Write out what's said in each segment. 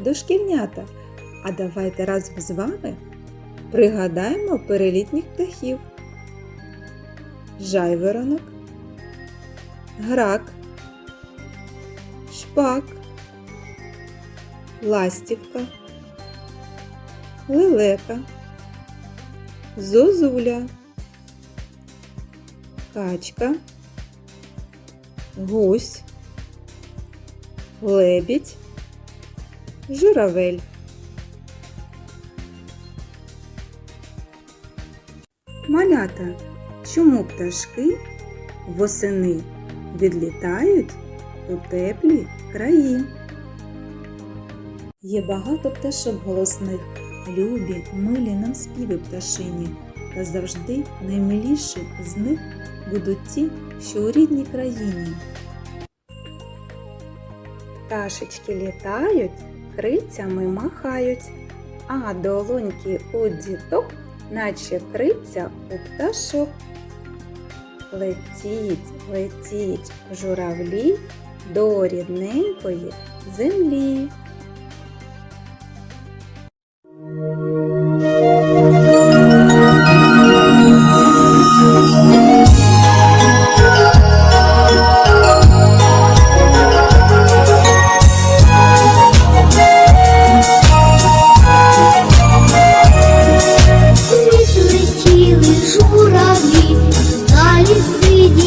дошкільнята, а давайте разом з вами пригадаємо перелітніх птахів. Жайворонок, грак, шпак, ластівка, лелека, зозуля, качка, гусь, лебідь, журавель. Малята, чому пташки восени відлітають у теплі краї? Є багато пташок голосних, любі, милі нам співи пташині, та завжди наймиліші з них будуть ті, що у рідній країні. Пташечки літають, крильцями махають, а долоньки у діток, наче крильця у пташок. Летіть, летіть, журавлі до рідненької землі.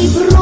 Ibru.